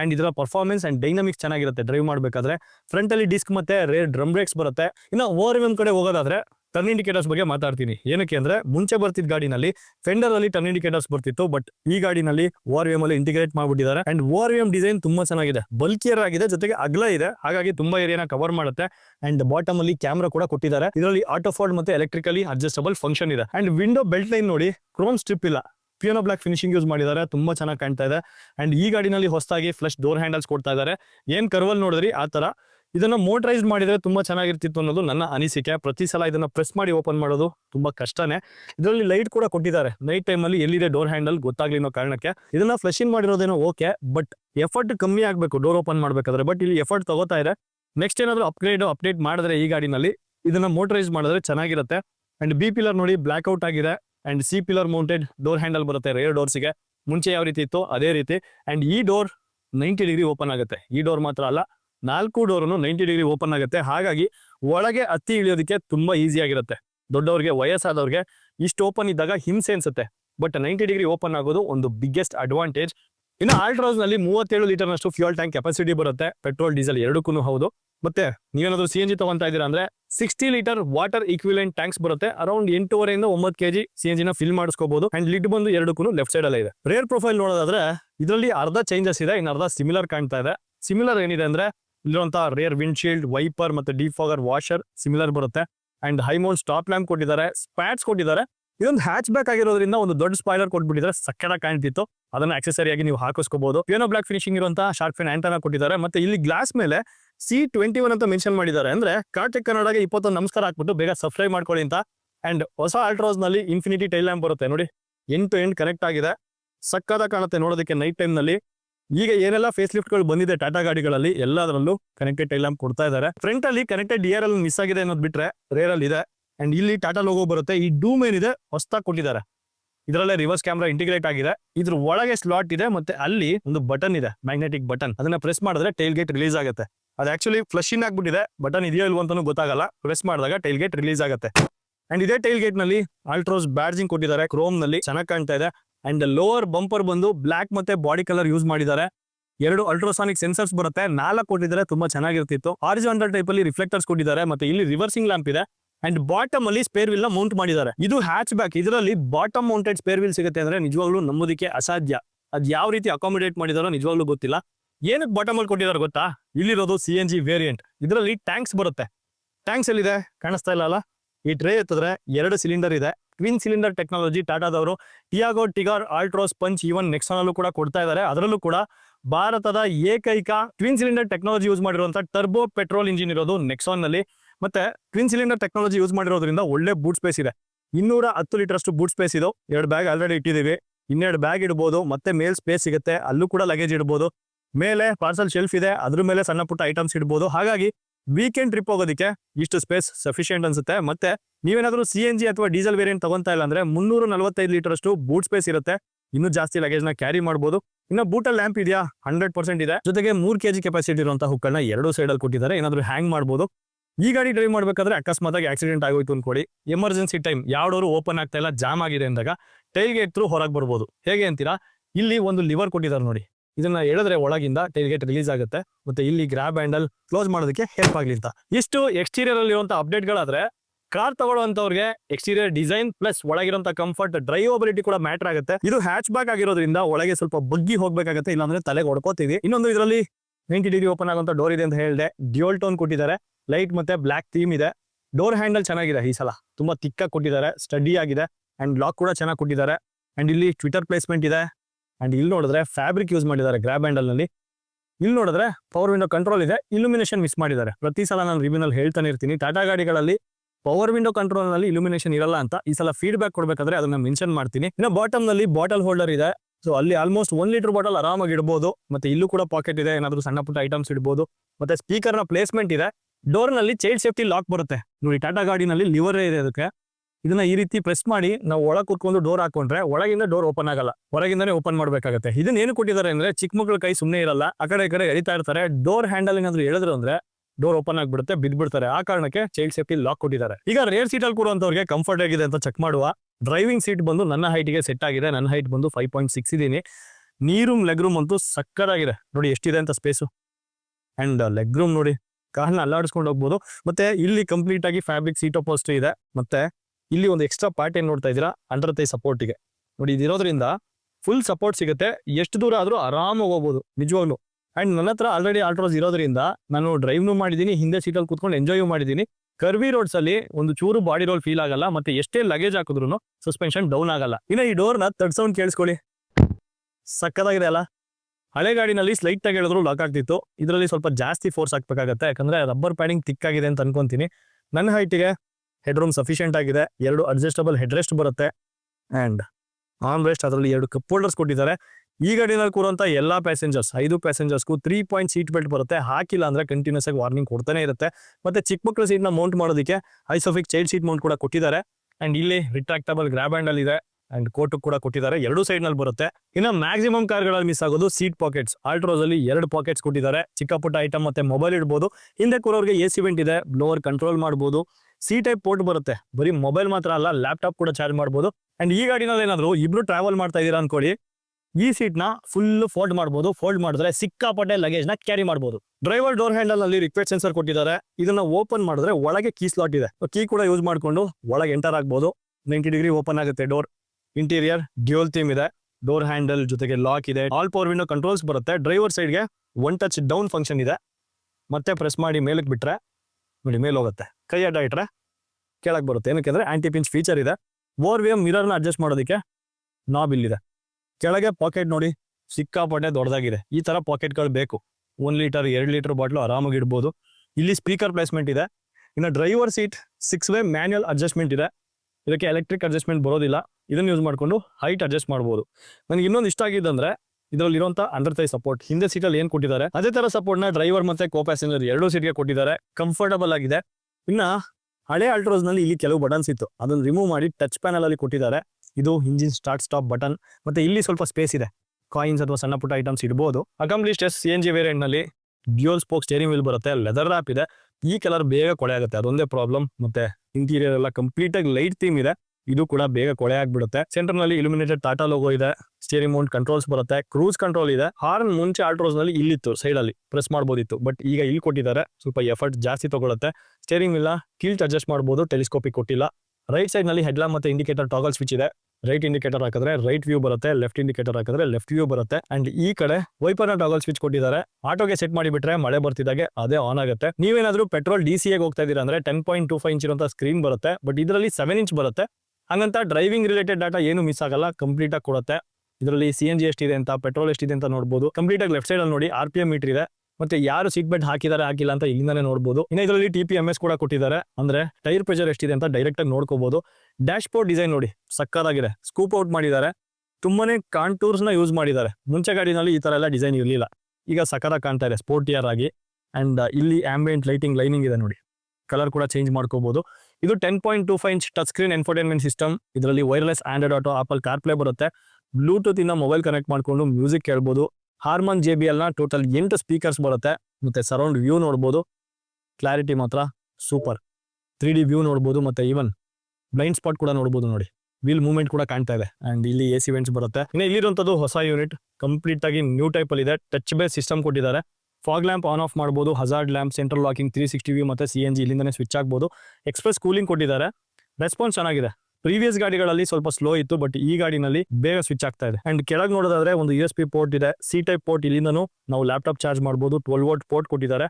ಅಂಡ್ ಇದರ ಪರ್ಫಾರ್ಮೆನ್ಸ್ ಅಂಡ್ ಡೈನಮಿಕ್ಸ್ ಚೆನ್ನಾಗಿರುತ್ತೆ. ಡ್ರೈವ್ ಮಾಡಬೇಕಾದ್ರೆ ಫ್ರಂಟ್ ಅಲ್ಲಿ ಡಿಸ್ಕ್ ಮತ್ತೆ ರೇರ್ ಡ್ರಮ್ ಬ್ರೇಕ್ಸ್ ಬರುತ್ತೆ. ಇನ್ನು ಓವರ್ ಇವನ್ ಕಡೆ ಹೋಗೋದಾದ್ರೆ ಟರ್ನ್ ಇಂಡಿಕೇಟರ್ಸ್ ಬಗ್ಗೆ ಮಾತಾಡ್ತೀನಿ. ಏನಕ್ಕೆ ಅಂದ್ರೆ ಮುಂಚೆ ಬರ್ತಿದ್ದ ಗಾಡಿನಲ್ಲಿ ಫೆಂಡರ್ ಅಲ್ಲಿ ಟರ್ನ್ ಇಂಡಿಕೇಟರ್ಸ್ ಬರ್ತಿತ್ತು ಬಟ್ ಈ ಗಾಡಿನಲ್ಲಿ ಓರ್ ವಿಎಂ ಅಲ್ಲಿ integrate ಮಾಡ್ಬಿಟ್ಟಿದ್ದಾರೆ. And O R V M design ತುಂಬಾ ಚೆನ್ನಾಗಿದೆ. ಬಲ್ಕಿಯರ್ ಆಗಿದೆ, ಜೊತೆಗೆ ಅಗಲ ಇದೆ. ಹಾಗಾಗಿ ತುಂಬಾ ಏರಿಯಾನ ಕವರ್ ಮಾಡುತ್ತೆ. ಅಂಡ್ ಬಾಟಮ್ ಅಲ್ಲಿ ಕ್ಯಾಮ್ರಾ ಕೂಡ ಕೊಟ್ಟಿದ್ದಾರೆ. ಇದರಲ್ಲಿ ಆಟೋ ಫೋಲ್ಡ್ ಮತ್ತೆ ಎಲೆಕ್ಟ್ರಿಕಲಿ ಅಡ್ಜಸ್ಟಬಲ್ ಫಂಕ್ಷನ್ ಇದೆ. ಅಂಡ್ ವಿಂಡೋ ಬೆಲ್ಟ್ ಲೈನ್ ನೋಡಿ ಕ್ರೋಮ್ ಸ್ಟ್ರಿಪ್ ಇಲ್ಲ. ಪಿಯೋನೋ ಬ್ಲಾಕ್ ಫಿನಿಶಿಂಗ್ ಯೂಸ್ ಮಾಡಿದ್ದಾರೆ, ತುಂಬಾ ಚೆನ್ನಾಗಿ ಕಾಣ್ತಾ ಇದೆ. ಅಂಡ್ ಈ ಗಾಡಿನಲ್ಲಿ ಹೊಸದಾಗಿ ಫ್ಲಶ್ ಡೋರ್ ಹ್ಯಾಂಡಲ್ಸ್ ಕೊಡ್ತಾ ಇದ್ದಾರೆ. ಏನ್ ಕರ್ವಲ್ ನೋಡಿದ್ರಿ? ಆ ತರ ಇದನ್ನ ಮೋಟರೈಸ್ ಮಾಡಿದ್ರೆ ತುಂಬಾ ಚೆನ್ನಾಗಿರ್ತಿತ್ತು ಅನ್ನೋದು ನನ್ನ ಅನಿಸಿಕೆ. ಪ್ರತಿ ಸಲ ಇದನ್ನ ಪ್ರೆಸ್ ಮಾಡಿ ಓಪನ್ ಮಾಡೋದು ತುಂಬಾ ಕಷ್ಟನೇ. ಇದರಲ್ಲಿ ಲೈಟ್ ಕೂಡ ಕೊಟ್ಟಿದ್ದಾರೆ. ನೈಟ್ ಟೈಮ್ ಅಲ್ಲಿ ಎಲ್ಲಿದೆ ಡೋರ್ ಹ್ಯಾಂಡಲ್ ಗೊತ್ತಾಗ್ಲಿ ಅನ್ನೋ ಕಾರಣಕ್ಕೆ. ಇದನ್ನ ಫ್ಲಶ್ ಇನ್ ಮಾಡಿರೋದೇನೋ ಓಕೆ ಬಟ್ ಎಫರ್ಟ್ ಕಮ್ಮಿ ಆಗಬೇಕು ಡೋರ್ ಓಪನ್ ಮಾಡಬೇಕಾದ್ರೆ. ಬಟ್ ಇಲ್ಲಿ ಎಫರ್ಟ್ ತಗೋತಾ ಇದೆ. ನೆಕ್ಸ್ಟ್ ಏನಾದ್ರು ಅಪ್ಗ್ರೇಡ್ ಅಪ್ಡೇಟ್ ಮಾಡಿದ್ರೆ ಈ ಗಾಡಿನಲ್ಲಿ, ಇದನ್ನ ಮೋಟರೈಸ್ ಮಾಡಿದ್ರೆ ಚೆನ್ನಾಗಿರುತ್ತೆ. ಅಂಡ್ ಬಿ ಪಿಲರ್ ನೋಡಿ ಬ್ಲ್ಯಾಕ್ ಔಟ್ ಆಗಿದೆ. And C pillar mounted door handle ಬರುತ್ತೆ ರೇರ್ ಡೋರ್ಸ್ಗೆ ಮುಂಚೆ ಯಾವ ರೀತಿ ಇತ್ತು ಅದೇ ರೀತಿ. ಅಂಡ್ ಈ ಡೋರ್ ನೈಂಟಿ ಡಿಗ್ರಿ ಓಪನ್ ಆಗುತ್ತೆ. ಈ ಡೋರ್ ಮಾತ್ರ ಅಲ್ಲ, ನಾಲ್ಕು ಡೋರ್ನು ನೈಂಟಿ ಡಿಗ್ರಿ ಓಪನ್ ಆಗುತ್ತೆ. ಹಾಗಾಗಿ ಒಳಗೆ ಹತ್ತಿ ಇಳಿಯೋದಕ್ಕೆ ತುಂಬಾ ಈಸಿ ಆಗಿರುತ್ತೆ. ದೊಡ್ಡವ್ರಿಗೆ, ವಯಸ್ಸಾದವ್ರಿಗೆ ಇಷ್ಟು ಓಪನ್ ಇದ್ದಾಗ ಹಿಂಸೆ ಅನ್ಸುತ್ತೆ. ಬಟ್ ನೈಂಟಿ ಡಿಗ್ರಿ ಓಪನ್ ಆಗೋದು ಒಂದು ಬಿಗ್ಗೆಸ್ಟ್ ಅಡ್ವಾಂಟೇಜ್ ಇನ್ನು ಆಲ್ಟ್ರಾಸ್ನಲ್ಲಿ ಮೂವತ್ತೇಳು ಲೀಟರ್ ನಷ್ಟು ಫ್ಯೂಯಲ್ ಟ್ಯಾಂಕ್ ಕೆಪಾಸಿಟಿ ಬರುತ್ತೆ. ಪೆಟ್ರೋಲ್ ಡೀಸೆಲ್ ಎರಡಕ್ಕೂ ಹೌದು. ಮತ್ತೆ ನೀವೇನಾದ್ರೂ ಸಿ ಎನ್ ಜಿ ತಗೊಂತ ಇದ್ದೀರಾ ಅಂದ್ರೆ sixty litre water equivalent tanks ಬರುತ್ತೆ. ಅರೌಂಡ್ ಎಂಟೂವರೆಯಿಂದ ಒಂಬತ್ತು ಕೆಜಿ ಸಿ ಎನ್ ಜಿನ ಫಿಲ್ ಮಾಡಿಸ್ಕೋಬಹುದು ಅಂಡ್ ಲಿಡ್ ಬಂದು ಎರಡಕ್ಕೂ ಲೆಫ್ಟ್ ಸೈಡ್ ಅಲ್ಲೇ ಇದೆ. ರೇರ್ ಪ್ರೊಫೈಲ್ ನೋಡೋದಾದ್ರೆ ಇದರಲ್ಲಿ ಅರ್ಧ ಚೇಂಜಸ್ ಇದೆ, ಇನ್ನು ಅರ್ಧ ಸಿಮಿಲರ್ ಕಾಣ್ತಾ ಇದೆ. ಸಿಮಿಲರ್ ಏನಿದೆ ಅಂದ್ರೆ ಇಲ್ಲಿರುವಂತಹ ರೇರ್ ವಿಂಡ್ಶೀಲ್ಡ್ ವೈಪರ್ ಮತ್ತೆ ಡಿಫಾಗರ್ ವಾಷರ್ ಸಿಮಿಲರ್ ಬರುತ್ತೆ. And high mount stop lamp ಕೊಟ್ಟಿದ್ದಾರೆ ಸ್ಪ್ಯಾಟ್ಸ್ ಕೊಟ್ಟಿದ್ದಾರೆ. ಇದೊಂದು ಹ್ಯಾಚ್ ಬ್ಯಾಕ್ ಆಗಿರೋದ್ರಿಂದ ಒಂದು ದೊಡ್ಡ ಸ್ಪಾಯ್ಲರ್ ಕೊಟ್ಬಿಟ್ಟಿದ್ರೆ ಸಕ್ಕತ್ತಾಗಿ ಕಾಣ್ತಿತ್ತು. ಅದನ್ನ ಆಕ್ಸೆಸರಿಯಾಗಿ ನೀವು ಹಾಕಿಸ್ಕೋಬಹುದು ಪಿಯೋನೋ ಬ್ಲಾಕ್ ಫಿನಿಶಿಂಗ್ ಇರುವಂತಹ ಶಾರ್ಕ್ ಫಿನ್ ಆಂಟನ ಕೊಟ್ಟಿದ್ದಾರೆ. ಮತ್ತೆ ಇಲ್ಲಿ ಗ್ಲಾಸ್ ಮೇಲೆ ಸಿ ಟ್ವೆಂಟಿ ಒನ್ ಅಂತ ಮೆನ್ಷನ್ ಮಾಡಿದ್ದಾರೆ. ಅಂದ್ರೆ ಕಾರ್ಟೆಕ್ ಕನ್ನಡಗೆ ಇಪ್ಪತ್ತೊಂದು ನಮಸ್ಕಾರ ಹಾಕ್ಬಿಟ್ಟು ಬೇಗ ಸಬ್ಸ್ಕ್ರೈಬ್ ಮಾಡ್ಕೊಳ್ಳಿ ಅಂತ. ಅಂಡ್ ಹೊಸ ಆಲ್ಟ್ರೋಸ್ನಲ್ಲಿ ಇನ್ಫಿನಿಟಿ ಟೈಲ್ ಲ್ಯಾಂಪ್ ಬರುತ್ತೆ. ನೋಡಿ ಎಂಡ್ ಟು ಎಂಡ್ ಕನೆಕ್ಟ್ ಆಗಿದೆ. ಸಕ್ಕದ ಕಾಣುತ್ತೆ ನೋಡೋದಕ್ಕೆ ನೈಟ್ ಟೈಮ್ನಲ್ಲಿ. ಈಗ ಏನೆಲ್ಲ ಫೇಸ್ ಲಿಫ್ಟ್ಗಳು ಬಂದಿದೆ ಟಾಟಾ ಗಾಡಿಗಳಲ್ಲಿ, ಎಲ್ಲದರಲ್ಲೂ ಕನೆಕ್ಟೆಡ್ ಟೈಲ್ ಲ್ಯಾಂಪ್ ಕೊಡ್ತಾ ಇದ್ದಾರೆ. ಫ್ರಂಟ್ ಅಲ್ಲಿ ಕನೆಕ್ಟೆಡ್ ಇಯರ್ ಅಲ್ಲಿ ಮಿಸ್ ಆಗಿದೆ ಅನ್ನೋದು ಬಿಟ್ರೆ ರೇರ್ ಅಲ್ಲಿ ಇದೆ. ಅಂಡ್ ಇಲ್ಲಿ ಟಾಟಾ ಲೋಗೋ ಬರುತ್ತೆ. ಈ ಡೂಮ್ ಏನಿದೆ, ಹೊಸದಾಗಿ ಕೊಟ್ಟಿದ್ದಾರೆ. ಇದರಲ್ಲೇ ರಿವರ್ಸ್ ಕ್ಯಾಮ್ರಾ ಇಂಟಿಗ್ರೇಟ್ ಆಗಿದೆ. ಇದ್ರ ಒಳಗೆ ಸ್ಲಾಟ್ ಇದೆ, ಮತ್ತೆ ಅಲ್ಲಿ ಒಂದು ಬಟನ್ ಇದೆ ಮ್ಯಾಗ್ನೆಟಿಕ್ ಬಟನ್ ಅದನ್ನ ಪ್ರೆಸ್ ಮಾಡಿದ್ರೆ ಟೈಲ್ ಗೇಟ್ ರಿಲೀಸ್ ಆಗುತ್ತೆ. ಅದು ಆಕ್ಚುಲಿ ಫ್ಲಶ್ ಇನ್ ಆಗ್ಬಿಟ್ಟಿದೆ. ಬಟನ್ ಇದೆಯೋ ಇಲ್ವೋ ಅಂತಾನು ಗೊತ್ತಾಗಲ್ಲ. ಪ್ರೆಸ್ ಮಾಡಿದಾಗ ಟೈಲ್ ಗೇಟ್ ರಿಲೀಸ್ ಆಗುತ್ತೆ. ಅಂಡ್ ಇದೇ ಟೈಲ್ ಗೇಟ್ನಲ್ಲಿ ಆಲ್ಟ್ರೋಸ್ ಬ್ಯಾಡ್ಜಿಂಗ್ ಕೊಟ್ಟಿದ್ದಾರೆ. ಕ್ರೋಮ್ನಲ್ಲಿ ಚೆನ್ನಾಗಿ ಕಾಣ್ತಾ ಇದೆ. ಅಂಡ್ ಲೋವರ್ ಬಂಪರ್ ಬಂದು ಬ್ಲಾಕ್ ಮತ್ತೆ ಬಾಡಿ ಕಲರ್ ಯೂಸ್ ಮಾಡಿದ್ದಾರೆ. ಎರಡು ಅಲ್ಟ್ರಾಸಾನಿಕ್ ಸೆನ್ಸರ್ಸ್ ಬರುತ್ತೆ. ನಾಲ್ಕು ಕೊಟ್ಟಿದ್ದಾರೆ. ತುಂಬಾ ಚೆನ್ನಾಗಿರ್ತಿತ್ತು. ಆರಿಜಾಂಟಲ್ ಟೈಪ್ ಅಲ್ಲಿ ರಿಫ್ಲೆಕ್ಟರ್ಸ್ ಕೊಟ್ಟಿದ್ದಾರೆ. ಮತ್ತೆ ಇಲ್ಲಿ ರಿವರ್ಸಿಂಗ್ ಲ್ಯಾಂಪ್ ಇದೆ. ಅಂಡ್ ಬಾಟಮ್ ಅಲ್ಲಿ ಸ್ಪೇರ್ ವಿಲ್ನ ಮೌಂಟ್ ಮಾಡಿದ್ದಾರೆ. ಇದು ಹ್ಯಾಚ್ ಬ್ಯಾಕ್ ಇದರಲ್ಲಿ ಬಾಟಮ್ ಮೌಂಟೆಡ್ ಸ್ಪೇರ್ ವಿಲ್ ಸಿಗುತ್ತೆ ಅಂದ್ರೆ ನಿಜವಾಗ್ಲೂ ನಂಬೋದಕ್ಕೆ ಅಸಾಧ್ಯ. ಅದ್ ಯಾವ ರೀತಿ ಅಕಾಮಿಡೇಟ್ ಮಾಡಿದಾರೋ ನಿಜವಾಗ್ಲೂ ಗೊತ್ತಿಲ್ಲ. ಏನಕ್ಕೆ ಬಾಟಮ್ ಅಲ್ಲಿ ಕೊಟ್ಟಿದ್ದಾರೆ ಗೊತ್ತಾ? ಇಲ್ಲಿರೋದು ಸಿ ಎನ್ ಜಿ ವೇರಿಯಂಟ್ ಇದರಲ್ಲಿ ಟ್ಯಾಂಕ್ಸ್ ಬರುತ್ತೆ. ಟ್ಯಾಂಕ್ಸ್ ಎಲ್ಲಿದೆ? ಕಾಣಿಸ್ತಾ ಇಲ್ಲ ಅಲ್ಲ? ಈ ಟ್ರೇ ಎತ್ತಿದ್ರೆ ಎರಡು ಸಿಲಿಂಡರ್ ಇದೆ. Twin cylinder technology ಟಾಟಾದವರು Tiago Tigor Altroz Punch even Nexon ಅಲ್ಲೂ ಕೂಡ ಕೊಡ್ತಾ ಇದ್ದಾರೆ. ಅದರಲ್ಲೂ ಕೂಡ ಭಾರತದ ಏಕೈಕ ಟ್ವಿನ್ ಸಿಲಿಂಡರ್ ಟೆಕ್ನಾಲಜಿ ಯೂಸ್ ಮಾಡಿರುವಂತಹ ಟರ್ಬೋ ಪೆಟ್ರೋಲ್ ಇಂಜಿನ್ ಇರೋದು ನೆಕ್ಸಾನ್ನಲ್ಲಿ. ಮತ್ತೆ ಟ್ವಿನ್ ಸಿಲಿಂಡರ್ ಟೆಕ್ನಾಲಜಿ ಯೂಸ್ ಮಾಡಿರೋದ್ರಿಂದ ಒಳ್ಳೆ ಬೂಟ್ ಸ್ಪೇಸ್ ಇದೆ. ಇನ್ನೂರ ಹತ್ತು ಲೀಟರ್ ಅಷ್ಟು ಬೂಟ್ ಸ್ಪೇಸ್ ಇದು. ಎರಡು ಬ್ಯಾಗ್ ಆಲ್ರೆಡಿ ಇಟ್ಟಿದ್ದೀವಿ. ಇನ್ನೆರಡು ಬ್ಯಾಗ್ ಇಡ್ಬೋದು. ಮತ್ತೆ ಮೇಲ್ ಸ್ಪೇಸ್ ಸಿಗುತ್ತೆ. ಅಲ್ಲೂ ಕೂಡ ಲಗೇಜ್ ಇಡ್ಬೋದು. ಮೇಲೆ ಪಾರ್ಸಲ್ ಶೆಲ್ಫ್ ಇದೆ. ಅದ್ರ ಮೇಲೆ ಸಣ್ಣ ಪುಟ್ಟ ಐಟಮ್ಸ್ ಇಡ್ಬೋದು. ಹಾಗಾಗಿ ವೀಕೆಂಡ್ ಟ್ರಿಪ್ ಹೋಗೋದಕ್ಕೆ ಇಷ್ಟು ಸ್ಪೇಸ್ ಸಫಿಷಿಯೆಂಟ್ ಅನ್ಸುತ್ತೆ. ಮತ್ತೆ ನೀವೇನಾದರೂ ಸಿ ಎನ್ ಜಿ ಅಥವಾ ಡೀಸೆಲ್ ವೇರಿಯಂಟ್ ತಗೊಂತಾ ಇಲ್ಲ ಅಂದ್ರೆ ಮುನ್ನೂರ ನಲವತ್ತೈದು ಲೀಟರ್ ಅಷ್ಟು ಬೂಟ್ ಸ್ಪೇಸ್ ಇರುತ್ತೆ. ಇನ್ನೂ ಜಾಸ್ತಿ ಲಗೇಜ್ನ ಕ್ಯಾರಿ ಮಾಡ್ಬೋದು. ಇನ್ನು ಬೂಟಲ್ ಲ್ಯಾಂಪ್ ಇದೆಯಾ? ಹಂಡ್ರೆಡ್ ಪರ್ಸೆಂಟ್ ಇದೆ. ಜೊತೆಗೆ ಮೂರ್ ಕೆಜಿ ಕೆಪಾಸಿಟಿ ಇರುವಂತಹ ಹುಕ್ಕನ್ನ ಎರಡು ಸೈಡಲ್ಲಿ ಕೊಟ್ಟಿದ್ದಾರೆ. ಏನಾದರೂ ಹ್ಯಾಂಗ್ ಮಾಡ್ಬೋದು. ಈ ಗಾಡಿ ಡ್ರೈವ್ ಮಾಡಬೇಕಾದ್ರೆ ಅಕಸ್ಮಾತ್ ಆಗಿ ಆಕ್ಸಿಡೆಂಟ್ ಆಗೋಯ್ತು ಅನ್ಕೊಳ್ಳಿ. ಎಮರ್ಜೆನ್ಸಿ ಟೈಮ್ ಯಾವ ಡೋರು ಓಪನ್ ಆಗ್ತಾ ಇಲ್ಲ ಜಾಮ್ ಆಗಿದೆ ಅಂದಾಗ ಟೈಲ್ ಗೇಟ್ ಥ್ರೂ ಹೊರಗೆ ಬರ್ಬೋದು. ಹೇಗೆ ಅಂತೀರಾ? ಇಲ್ಲಿ ಒಂದು ಲಿವರ್ ಕೊಟ್ಟಿದ್ದಾರೆ ನೋಡಿ. ಇದನ್ನ ಎಳೆದ್ರೆ ಒಳಗಿಂದ ಟೈಲ್ ಗೇಟ್ ರಿಲೀಸ್ ಆಗುತ್ತೆ. ಮತ್ತೆ ಇಲ್ಲಿ ಗ್ರಾಬ್ ಹ್ಯಾಂಡಲ್ ಕ್ಲೋಸ್ ಮಾಡೋದಕ್ಕೆ ಹೆಲ್ಪ್ ಆಗಲಿ ಅಂತ. ಇಷ್ಟು ಎಕ್ಸ್ಟೀರಿಯರ್ ಅಲ್ಲಿ ಇರುವಂತಹ ಅಪ್ಡೇಟ್ ಗಳಾದ್ರೆ ಕಾರ್ ತಗೊಳ್ಳುವಂತವ್ರಿಗೆ ಎಕ್ಸ್ಟೀರಿಯರ್ ಡಿಸೈನ್ ಪ್ಲಸ್ ಒಳಗಿರುವಂತ ಕಂಫರ್ಟ್ ಡ್ರೈವಬಿಲಿಟಿ ಕೂಡ ಮ್ಯಾಟರ್ ಆಗುತ್ತೆ. ಇದು ಹ್ಯಾಚ್ ಬ್ಯಾಕ್ ಆಗಿರೋದ್ರಿಂದ ಒಳಗೆ ಸ್ವಲ್ಪ ಬಗ್ಗಿ ಹೋಗ್ಬೇಕಾಗತ್ತೆ, ಇಲ್ಲಾಂದ್ರೆ ತಲೆಗೆ ಹೊಡ್ಕೋತೀವಿ. ಇನ್ನೊಂದು ಇದರಲ್ಲಿ ನೈಂಟಿ ಡಿಗ್ರಿ ಓಪನ್ ಆಗುವಂತ ಡೋರ್ ಇದೆ ಅಂತ ಹೇಳಿದೆ. ಡ್ಯೂಲ್ ಟೋನ್ ಕೊಟ್ಟಿದ್ದಾರೆ. ಲೈಟ್ ಮತ್ತೆ ಬ್ಲಾಕ್ ಥೀಮ್ ಇದೆ. ಡೋರ್ ಹ್ಯಾಂಡಲ್ ಚೆನ್ನಾಗಿದೆ ಈ ಸಲ. ತುಂಬಾ ತಿಕ್ಕ ಕೊಟ್ಟಿದ್ದಾರೆ. ಸ್ಟಡಿ ಆಗಿದೆ. ಅಂಡ್ ಲಾಕ್ ಕೂಡ ಚೆನ್ನಾಗಿ ಕೊಟ್ಟಿದ್ದಾರೆ. ಅಂಡ್ ಇಲ್ಲಿ ಟ್ವಿಟರ್ ಪ್ಲೇಸ್ಮೆಂಟ್ ಇದೆ. ಅಂಡ್ ಇಲ್ಲಿ ನೋಡಿದ್ರೆ ಫ್ಯಾಬ್ರಿಕ್ ಯೂಸ್ ಮಾಡಿದ್ದಾರೆ ಗ್ರಾಬ್ ಹ್ಯಾಂಡಲ್ನಲ್ಲಿ. ಇಲ್ಲಿ ನೋಡಿದ್ರೆ ಪವರ್ ವಿಂಡೋ ಕಂಟ್ರೋಲ್ ಇದೆ. ಇಲ್ಯುಮಿನೇಷನ್ ಮಿಸ್ ಮಾಡಿದ್ದಾರೆ. ಪ್ರತಿ ಸಲ ನಾನು ರಿವ್ಯೂನಲ್ಲಿ ಹೇಳ್ತಾನೆ ಇರ್ತೀನಿ. ಟಾಟಾ ಗಾಡಿಗಳಲ್ಲಿ ಪವರ್ ವಿಂಡೋ ಕಂಟ್ರೋಲ್ನಲ್ಲಿ ಇಲ್ಯುಮಿನೇಷನ್ ಇರಲ್ಲ ಅಂತ ಈ ಸಲ ಫೀಡ್ಬ್ಯಾಕ್ ಕೊಡಬೇಕಾದ್ರೆ ಅದನ್ನ ಮೆನ್ಷನ್ ಮಾಡ್ತೀನಿ. ಇನ್ನು ಬಾಟಮ್ನಲ್ಲಿ ಬಾಟಲ್ ಹೋಲ್ಡರ್ ಇದೆ. ಸೊ ಅಲ್ಲಿ ಆಲ್ಮೋಸ್ಟ್ ಒನ್ ಲೀಟರ್ ಬಾಟಲ್ ಆರಾಮಾಗಿ ಇಡಬಹುದು ಮತ್ತೆ ಇಲ್ಲೂ ಕೂಡ ಪಾಕೆಟ್ ಇದೆ, ಏನಾದರೂ ಸಣ್ಣ ಪುಟ್ಟ ಐಟಮ್ಸ್ ಇಡಬಹುದು ಮತ್ತೆ ಸ್ಪೀಕರ್ನ ಪ್ಲೇಸ್ಮೆಂಟ್ ಇದೆ. ಡೋರ್ನಲ್ಲಿ ಚೈಲ್ಡ್ ಸೇಫ್ಟಿ ಲಾಕ್ ಬರುತ್ತೆ. ನೋಡಿ ಟಾಟಾ ಗಾಡಿನಲ್ಲಿ ಲಿವರ್ ಇದೆ ಅದಕ್ಕೆ. ಇದನ್ನ ಈ ರೀತಿ ಪ್ರೆಸ್ ಮಾಡಿ, ನಾವು ಒಳಗೆ ಕುತ್ಕೊಂಡು ಡೋರ್ ಹಾಕೊಂಡ್ರೆ ಒಳಗಿಂದ ಡೋರ್ ಓಪನ್ ಆಗಲ್ಲ. ಹೊರಗಿಂದನೇ ಓಪನ್ ಮಾಡಬೇಕಾಗುತ್ತೆ. ಇದನ್ನ ಏನು ಕೊಟ್ಟಿದ್ದಾರೆ ಅಂದ್ರೆ ಚಿಕ್ಕ ಮಕ್ಕಳ ಕೈ ಸುಮ್ಮನೆ ಇರಲ್ಲ. ಆ ಕಡೆ ಕಡೆ ಎರಿತಾ ಇರ್ತಾರೆ. ಡೋರ್ ಹ್ಯಾಂಡಲ್ ಏನಾದ್ರು ಎಳೆದ್ರು ಅಂದ್ರೆ ಡೋರ್ ಓಪನ್ ಆಗಿಬಿಡುತ್ತೆ ಬಿದ್ದ್ಬಿಡ್ತಾರೆ ಆ ಕಾರಣಕ್ಕೆ ಚೈಲ್ಡ್ ಸೇಫ್ಟಿ ಲಾಕ್ ಕೊಟ್ಟಿದ್ದಾರೆ. ಈಗ ರೇರ್ ಸೀಟ್ ಅಲ್ಲಿ ಕೂರುವಂತವ್ರಿಗೆ ಕಂಫರ್ಟ್ ಆಗಿದೆ ಅಂತ ಚೆಕ್ ಮಾಡುವ. ಡ್ರೈವಿಂಗ್ ಸೀಟ್ ಬಂದು ನನ್ನ ಹೈಟ್ಗೆ ಸೆಟ್ ಆಗಿದೆ. ನನ್ನ ಹೈಟ್ ಬಂದು ಫೈವ್ ಪಾಯಿಂಟ್ ಸಿಕ್ಸ್ ಇದ್ದೀನಿ. ನೀರು ಲೆಗ್ ರೂಮ್ ಅಂತೂ ಸಕ್ಕದಾಗಿದೆ ನೋಡಿ ಎಷ್ಟಿದೆ ಅಂತ ಸ್ಪೇಸು ಅಂಡ್ ಲೆಗ್ ರೂಮ್ ನೋಡಿ ಕಾರ್ನ ಅಲ್ಲಾಡಿಸ್ಕೊಂಡು ಹೋಗ್ಬೋದು. ಮತ್ತೆ ಇಲ್ಲಿ ಕಂಪ್ಲೀಟ್ ಆಗಿ ಫ್ಯಾಬ್ರಿಕ್ ಸೀಟ್ ಪೋಸ್ಟ್ ಇದೆ. ಮತ್ತೆ ಇಲ್ಲಿ ಒಂದು ಎಕ್ಸ್ಟ್ರಾ ಪಾರ್ಟ್ ಏನು ನೋಡ್ತಾ ಇದ್ದೀರಾ? ಅಂಡರ್ ತೈ ಸಪೋರ್ಟಿಗೆ ನೋಡಿ ಇದಿರೋದ್ರಿಂದ ಫುಲ್ ಸಪೋರ್ಟ್ ಸಿಗುತ್ತೆ. ಎಷ್ಟು ದೂರ ಆದರೂ ಆರಾಮಾಗಿ ಹೋಗ್ಬೋದು. ನಿಜವಾಗ್ಲು. ಅಂಡ್ ನನ್ನ ಹತ್ರ ಆಲ್ರೆಡಿ ಆಲ್ಟ್ರೋಸ್ ಇರೋದ್ರಿಂದ ನಾನು ಡ್ರೈವ್ನು ಮಾಡಿದ್ದೀನಿ. ಹಿಂದೆ ಸೀಟಲ್ಲಿ ಕೂತ್ಕೊಂಡು ಎಂಜಾಯು ಮಾಡಿದ್ದೀನಿ. ಕರ್ವಿ ರೋಡ್ಸ್ ಅಲ್ಲಿ ಒಂದು ಚೂರು ಬಾಡಿ ರೋಲ್ ಫೀಲ್ ಆಗಲ್ಲ, ಮತ್ತೆ ಎಷ್ಟೇ ಲಗೇಜ್ ಹಾಕಿದ್ರು ಸಸ್ಪೆನ್ಷನ್ ಡೌನ್ ಆಗಲ್ಲ. ಇನ್ನು ಈ ಡೋರ್ನ ತರ್ಡ್ ಸೌಂಡ್ ಕೇಳಿಸ್ಕೊಳ್ಳಿ. ಸಕ್ಕದಾಗಿದೆ ಅಲ್ಲ? ಹಳೆ ಗಾಡಿನಲ್ಲಿ ಸ್ಲೈಟ್ ಆಗಿ ಹೇಳಿದ್ರು ಲಾಕ್ ಆಗ್ತಿತ್ತು. ಇದರಲ್ಲಿ ಸ್ವಲ್ಪ ಜಾಸ್ತಿ ಫೋರ್ಸ್ ಹಾಕ್ಬೇಕಾಗತ್ತೆ. ಯಾಕಂದ್ರೆ ರಬ್ಬರ್ ಪ್ಯಾಡಿಂಗ್ ತಿಕ್ ಆಗಿದೆ ಅಂತ ಅನ್ಕೊಂತೀನಿ. ನನ್ನ ಹೈಟಿಗೆ ಹೆಡ್ ರೂಮ್ ಸಫಿಷಿಯೆಂಟ್ ಆಗಿದೆ. ಎರಡು ಅಡ್ಜಸ್ಟಬಲ್ ಹೆಡ್ ರೆಸ್ಟ್ ಬರುತ್ತೆ. ಅಂಡ್ ಆನ್ ರೆಸ್ಟ್ ಅದರಲ್ಲಿ ಎರಡು ಕಪ್ ಹೋಲ್ಡರ್ಸ್ ಕೊಟ್ಟಿದ್ದಾರೆ. ಈ ಗಾಡಿನಲ್ಲಿ ಕೂರುವಂತ ಎಲ್ಲಾ ಪ್ಯಾಸೆಂಜರ್ಸ್ ಐದು ಪ್ಯಾಸೆಂಜರ್ಸ್ಗೂ ತ್ರೀ ಪಾಯಿಂಟ್ ಸೀಟ್ ಬೆಲ್ಟ್ ಬರುತ್ತೆ. ಹಾಕಿಲ್ಲ ಅಂದ್ರೆ ಕಂಟಿನ್ಯೂಸ್ ಆಗಿ ವಾರ್ನಿಂಗ್ ಕೊಡ್ತಾನೆ ಇರುತ್ತೆ. ಮತ್ತೆ ಚಿಕ್ಕ ಮಕ್ಕಳ ಸೀಟ್ನ ಮೌಂಟ್ ಮಾಡೋದಕ್ಕೆ ಐಸೋಫಿಕ್ ಚೈಲ್ಡ್ ಸೀಟ್ ಮೌಂಟ್ ಕೂಡ ಕೊಟ್ಟಿದ್ದಾರೆ. ಅಂಡ್ ಇಲ್ಲಿ ರಿಟ್ರಾಕ್ಟಬಲ್ ಗ್ರಾಬ್ ಹ್ಯಾಂಡಲ್ ಇದೆ. ಅಂಡ್ ಕೋಟು ಕೂಡ ಕೊಟ್ಟಿದ್ದಾರೆ. ಎರಡು ಸೈಡ್ನಲ್ಲಿ ಬರುತ್ತೆ. ಇನ್ನು ಮ್ಯಾಕ್ಸಿಮಮ್ ಕಾರ್ಗಳಲ್ಲಿ ಮಿಸ್ ಆಗೋದು ಸೀಟ್ ಪಾಕೆಟ್ಸ್ ಆಲ್ಟ್ರೋಸ್ ಅಲ್ಲಿ ಎರಡು ಪಾಕೆಟ್ಸ್ ಕೊಟ್ಟಿದ್ದಾರೆ. ಚಿಕ್ಕ ಪುಟ್ಟ ಐಟಮ್ ಮತ್ತೆ ಮೊಬೈಲ್ ಇಡಬಹುದು ಹಿಂದೆ ಕೂರೋರಿಗೆ ಎ ಸಿ ವೆಂಟ್ ಇದೆ. ಬ್ಲೋವರ್ ಕಂಟ್ರೋಲ್ ಮಾಡಬಹುದು ಸಿ ಟೈಪ್ ಪೋರ್ಟ್ ಬರುತ್ತೆ. ಬರೀ ಮೊಬೈಲ್ ಮಾತ್ರ ಅಲ್ಲ ಲ್ಯಾಪ್ಟಾಪ್ ಕೂಡ ಚಾರ್ಜ್ ಮಾಡಬಹುದು ಅಂಡ್ ಈ ಗಾಡಿನಲ್ಲಿ ಏನಾದ್ರು ಇಬ್ರು ಟ್ರಾವೆಲ್ ಮಾಡ್ತಾ ಇದೀರಾ ಅನ್ಕೊಳ್ಳಿ. ಈ ಸೀಟ್ನ ಫುಲ್ ಫೋಲ್ಡ್ ಮಾಡಬಹುದು ಫೋಲ್ಡ್ ಮಾಡಿದ್ರೆ ಸಿಕ್ಕಾಪಟ್ಟೆ ಲಗೇಜ್ನ ಕ್ಯಾರಿ ಮಾಡಬಹುದು ಡ್ರೈವರ್ ಡೋರ್ ಹ್ಯಾಂಡಲ್ನಲ್ಲಿ ರಿಕ್ವೆಸ್ಟ್ ಸೆನ್ಸರ್ ಕೊಟ್ಟಿದ್ದಾರೆ. ಇದನ್ನ ಓಪನ್ ಮಾಡಿದ್ರೆ ಒಳಗೆ ಕೀ ಸ್ಲಾಟ್ ಇದೆ. ಕೀ ಕೂಡ ಯೂಸ್ ಮಾಡ್ಕೊಂಡು ಒಳಗೆ ಎಂಟರ್ ಆಗಬಹುದು ನೈಂಟಿ ಡಿಗ್ರಿ ಓಪನ್ ಆಗುತ್ತೆ ಡೋರ್ ಇಂಟೀರಿಯರ್ ಡ್ಯೂಲ್ ಥೀಮ್ ಇದೆ. ಡೋರ್ ಹ್ಯಾಂಡಲ್ ಜೊತೆಗೆ ಲಾಕ್ ಇದೆ. ಆಲ್ ಪವರ್ ವಿಂಡೋ ಕಂಟ್ರೋಲ್ಸ್ ಬರುತ್ತೆ. ಡ್ರೈವರ್ ಸೈಡ್ಗೆ ಒನ್ ಟಚ್ ಡೌನ್ ಫಂಕ್ಷನ್ ಇದೆ. ಮತ್ತೆ ಪ್ರೆಸ್ ಮಾಡಿ ಮೇಲಕ್ಕೆ ಬಿಟ್ರೆ ನೋಡಿ ಮೇಲೆ ಹೋಗುತ್ತೆ. ಕೈ ಅಡ್ಡ ಇಟ್ರೆ ಕೆಳಗೆ ಬರುತ್ತೆ. ಏನಕ್ಕೆ ಆಂಟಿ ಪಿಂಚ್ ಫೀಚರ್ ಇದೆ. ಓರ್ ವಿ ಮಿರರ್ನ ಅಡ್ಜಸ್ಟ್ ಮಾಡೋದಕ್ಕೆ ನಾಬ್ ಇಲ್ಲಿದೆ. ಕೆಳಗೆ ಪಾಕೆಟ್ ನೋಡಿ, ಸಿಕ್ಕಾಪಟ್ಟೆ ದೊಡ್ಡದಾಗಿದೆ. ಈ ತರ ಪಾಕೆಟ್ಗಳು ಬೇಕು. ಒನ್ ಲೀಟರ್ ಎರಡು ಲೀಟರ್ ಬಾಟ್ಲು ಆರಾಮಾಗಿ ಇಡ್ಬೋದು. ಇಲ್ಲಿ ಸ್ಪೀಕರ್ ಪ್ಲೇಸ್ಮೆಂಟ್ ಇದೆ. ಇನ್ನು driver seat six way manual adjustment ಇದೆ. ಇದಕ್ಕೆ ಎಲೆಕ್ಟ್ರಿಕ್ ಅಡ್ಜಸ್ಟ್ಮೆಂಟ್ ಬರೋದಿಲ್ಲ. ಇದನ್ನು ಯೂಸ್ ಮಾಡ್ಕೊಂಡು ಹೈಟ್ ಅಡ್ಜಸ್ಟ್ ಮಾಡ್ಬೋದು. ನನಗೆ ಇನ್ನೊಂದು ಇಷ್ಟ ಆಗಿದ್ದಂದ್ರೆ ಇದರಲ್ಲಿ ಇರುವಂತ ಅಂಡರ್ ತೈ ಸಪೋರ್ಟ್ ಹಿಂದೆ ಸೀಟಲ್ಲಿ ಏನ್ ಕೊಟ್ಟಿದ್ದಾರೆ? ಅದೇ ತರ ಸಪೋರ್ಟ್ನ ಡ್ರೈವರ್ ಮತ್ತೆ ಕೋ ಪ್ಯಾಸೆಂಜರ್ ಎರಡು ಸೀಟ್ಗೆ ಕೊಟ್ಟಿದ್ದಾರೆ. ಕಂಫರ್ಟಬಲ್ ಆಗಿದೆ. ಇನ್ನ ಹಳೆ ಅಲ್ಟ್ರೋಸ್ನಲ್ಲಿ ಇಲ್ಲಿ ಕೆಲವು ಬಟನ್ಸ್ ಇತ್ತು. ಅದನ್ನು ರಿಮೂವ್ ಮಾಡಿ ಟಚ್ ಪ್ಯಾನಲ್ ಅಲ್ಲಿ ಕೊಟ್ಟಿದ್ದಾರೆ. ಇದು ಇಂಜಿನ್ ಸ್ಟಾರ್ಟ್ ಸ್ಟಾಪ್ ಬಟನ್ ಮತ್ತೆ ಇಲ್ಲಿ ಸ್ವಲ್ಪ ಸ್ಪೇಸ್ ಇದೆ. ಕಾಯಿನ್ಸ್ ಅಥವಾ ಸಣ್ಣ ಪುಟ್ಟ ಐಟಮ್ಸ್ ಇಡ್ಬೋದು. Accomplished S C N G ವೇರಿಯಂಟ್ನಲ್ಲಿ spoke steering wheel ಬರುತ್ತೆ ಲೆದರ್ ರ್ಯಾಪ್ ಇದೆ. ಈ ಕಲರ್ ಬೇಗ ಕೊಳೆ ಆಗುತ್ತೆ, ಅದೊಂದೇ ಪ್ರಾಬ್ಲಮ್ ಮತ್ತೆ ಇಂಟೀರಿಯರ್ ಎಲ್ಲ ಕಂಪ್ಲೀಟ್ ಆಗಿ ಲೈಟ್ ಥೀಮ್ ಇದೆ. ಇದು ಕೂಡ ಬೇಗ ಕೊಳೆ ಆಗ್ಬಿಡುತ್ತೆ. ಸೆಂಟರ್ನಲ್ಲಿ ಇಲ್ಯುಮಿನೇಟೆಡ್ ಟಾಟಾ ಲೋಗೋ ಇದೆ. ಸ್ಟೇರಿಂಗ್ ಮೌಂಟ್ ಕಂಟ್ರೋಲ್ಸ್ ಬರುತ್ತೆ. ಕ್ರೂಸ್ ಕಂಟ್ರೋಲ್ ಇದೆ. ಹಾರ್ನ್ ಮುಂಚೆ ಆಲ್ಟ್ರೋಸ್ನಲ್ಲಿ ಇಲ್ಲಿತ್ತು ಸೈಡ್ ಅಲ್ಲಿ. ಪ್ರೆಸ್ ಮಾಡಬಹುದಿತ್ತು ಬಟ್ ಈಗ ಇಲ್ಲಿ ಕೊಟ್ಟಿದ್ದಾರೆ. ಸ್ವಲ್ಪ ಎಫರ್ಟ್ ಜಾಸ್ತಿ ತಗೊಳುತ್ತೆ. ಸ್ಟೇರಿಂಗ್ ಇಲ್ಲ ಕೀಲ್ಟ್ ಅಡ್ಜಸ್ಟ್ ಮಾಡಬಹುದು ಟೆಲಿಸ್ಕೋಪಿಕ್ ಕೊಟ್ಟಿಲ್ಲ. ರೈಟ್ ಸೈಡ್ನಲ್ಲಿ ಹೆಡ್ಲಾಂಪ್ ಮತ್ತೆ ಇಂಡಿಕೇಟರ್ ಟಾಗಲ್ ಸ್ವಿಚ್ ಇದೆ. ರೈಟ್ ಇಂಡಿಕೇಟರ್ ಹಾಕಿದ್ರೆ ರೈಟ್ ವ್ಯೂ ಬರುತ್ತೆ ಲೆಫ್ಟ್ ಇಂಡಿಕೇಟರ್ ಹಾಕಿದ್ರೆ ಲೆಫ್ಟ್ ವ್ಯೂ ಬರುತ್ತೆ. ಅಂಡ್ ಈ ಕಡೆ ವೈಪರ್ನ ಟಾಗಲ್ ಸ್ವಿಚ್ ಕೊಟ್ಟಿದ್ದಾರೆ. ಆಟೋಗೆ ಸೆಟ್ ಮಾಡಿಬಿಟ್ರೆ ಮಳೆ ಬರ್ತಿದ್ದಾಗೆ ಅದೇ ಆನ್ ಆಗುತ್ತೆ. ನೀವೇನಾದ್ರೂ ಪೆಟ್ರೋಲ್ ಡಿ ಸಿ ಹೋಗ್ತಾ ಇದೀರಾ ಅಂದ್ರೆ ten point two five inch ಇರುವಂತ ಸ್ಕ್ರೀನ್ ಬರುತ್ತೆ. ಬಟ್ ಇದರಲ್ಲಿ ಸೆವೆನ್ ಇಂಚ್ ಬರುತ್ತೆ. ಹಂಗಂತ ಡ್ರೈವಿಂಗ್ ರಿಲೇಟೆಡ್ ಡಾಟಾ ಏನು ಮಿಸ್ ಆಗಲ್ಲ ಕಂಪ್ಲೀಟ್ ಆಗಿ ಕೊಡುತ್ತೆ. ಇದರಲ್ಲಿ ಸಿ ಎನ್ ಜಿ ಎಷ್ಟಿದೆ ಅಂತ ಪೆಟ್ರೋಲ್ ಎಷ್ಟಿದೆ ಅಂತ ನೋಡಬಹುದು ಕಂಪ್ಲೀಟ್ ಆಗಿ ಲೆಫ್ಟ್ ಸೈಡ್ ಅಲ್ಲಿ ನೋಡಿ ಆರ್ ಪಿ ಎಂ ಮೀಟರ್ ಇದೆ. ಮತ್ತೆ ಯಾರು ಸೀಟ್ ಬೆಲ್ಟ್ ಹಾಕಿದ್ದಾರೆ ಹಾಕಿಲ್ಲ ಅಂತ ಇಲ್ಲಿಂದಾನೆ ನೋಡಬಹುದು ಇನ್ನು ಇದರಲ್ಲಿ ಟಿ ಪಿ ಎಂ ಎಸ್ ಕೂಡ ಕೊಟ್ಟಿದ್ದಾರೆ. ಅಂದ್ರೆ ಟೈರ್ ಪ್ರೆಷರ್ ಎಷ್ಟಿದೆ ಅಂತ ಡೈರೆಕ್ಟ್ ಆಗಿ ನೋಡ್ಕೋಬಹುದು ಡ್ಯಾಶ್ ಬೋರ್ಡ್ ಡಿಸೈನ್ ನೋಡಿ ಸಕ್ಕದಾಗಿದೆ ಸ್ಕೂಪ್ ಔಟ್ ಮಾಡಿದ್ದಾರೆ. ತುಂಬಾನೇ ಕಾಂಟೂರ್ಸ್ನ ಯೂಸ್ ಮಾಡಿದ್ದಾರೆ. ಮುಂಚೆ ಗಾಡಿನಲ್ಲಿ ಈ ತರ ಎಲ್ಲ ಡಿಸೈನ್ ಇರಲಿಲ್ಲ. ಈಗ ಸಕ್ಕದಾಗಿ ಕಾಣ್ತಾ ಇದೆ ಸ್ಪೋರ್ಟಿಯರ್ ಆಗಿ. ಅಂಡ್ ಇಲ್ಲಿ ಆಂಬಿಯೆಂಟ್ ಲೈಟಿಂಗ್ ಲೈನಿಂಗ್ ಇದೆ ನೋಡಿ. ಕಲರ್ ಕೂಡ ಚೇಂಜ್ ಮಾಡ್ಕೋಬಹುದು ಇದು ten point two five inch touch screen infotainment system ಇದರಲ್ಲಿ wireless Android auto Apple CarPlay ಬರುತ್ತೆ. ಬ್ಲೂಟೂತ್ ಇಂದ ಮೊಬೈಲ್ ಕನೆಕ್ಟ್ ಮಾಡ್ಕೊಂಡು ಮ್ಯೂಸಿಕ್ ಕೇಳ್ಬೋದು. ಹಾರ್ಮನ್ ಜೆ ಬಿ ಎಲ್ನ ಟೋಟಲ್ ಎಂಟು ಸ್ಪೀಕರ್ಸ್ ಬರುತ್ತೆ. ಮತ್ತೆ ಸರೌಂಡ್ ವ್ಯೂ ನೋಡ್ಬೋದು. ಕ್ಲಾರಿಟಿ ಮಾತ್ರ ಸೂಪರ್. ತ್ರೀ ಡಿ ವ್ಯೂ ನೋಡ್ಬೋದು ಮತ್ತೆ ಈವನ್ ಬ್ಲೈಂಡ್ ಸ್ಪಾಟ್ ಕೂಡ ನೋಡ್ಬೋದು ನೋಡಿ. ವೀಲ್ ಮೂವ್ಮೆಂಟ್ ಕೂಡ ಕಾಣ್ತಾ ಇದೆ. ಅಂಡ್ ಇಲ್ಲಿ ಎ ಸಿ ವೆಂಟ್ಸ್ ಬರುತ್ತೆ. ಇನ್ನು ಇಲ್ಲಿರುವಂಥದ್ದು ಹೊಸ ಯೂನಿಟ್ ಕಂಪ್ಲೀಟ್ ಆಗಿ ನ್ಯೂ ಟೈಪ್ ಇದೆ ಟಚ್ ಬೇಸ್ ಸಿಸ್ಟಮ್ ಕೊಟ್ಟಿದ್ದಾರೆ. ಫಾಗ್ ಲ್ಯಾಂಪ್ ಆನ್ ಆಫ್ ಮಾಡ್ಬೋದು. Hazard lamp, central locking, three sixty view ಮತ್ತೆ ಸಿ ಎನ್ ಜಿ ಇಲ್ಲಿಂದನೇ ಸ್ವಿಚ್ ಆಗ್ಬೋದು. ಎಕ್ಸ್ಪ್ರೆಸ್ ಕೂಲಿಂಗ್ ಕೊಟ್ಟಿದ್ದಾರೆ. ರೆಸ್ಪಾನ್ಸ್ ಚೆನ್ನಾಗಿದೆ. ಪ್ರೀವಿಯಸ್ ಗಾಡಿಗಳಲ್ಲಿ ಸ್ವಲ್ಪ ಸ್ಲೋ ಇತ್ತು ಬಟ್ ಈ ಗಾಡಿನಲ್ಲಿ ಬೇಗ ಸ್ವಿಚ್ ಆಗ್ತಾ ಇದೆ. ಅಂಡ್ ಕೆಳಗೆ ನೋಡೋದಾದ್ರೆ ಒಂದು ಯು ಎಸ್ ಪಿ ಪೋರ್ಟ್ ಇದೆ. ಸಿ ಟೈಪ್ ಪೋರ್ಟ್ ಇಲ್ಲಿಂದನು ನಾವು ಲ್ಯಾಪ್ಟಾಪ್ ಚಾರ್ಜ್ ಮಾಡಬಹುದು ಟ್ವೆಲ್ ವೋಲ್ಟ್ ಪೋರ್ಟ್ ಕೊಟ್ಟಿದ್ದಾರೆ.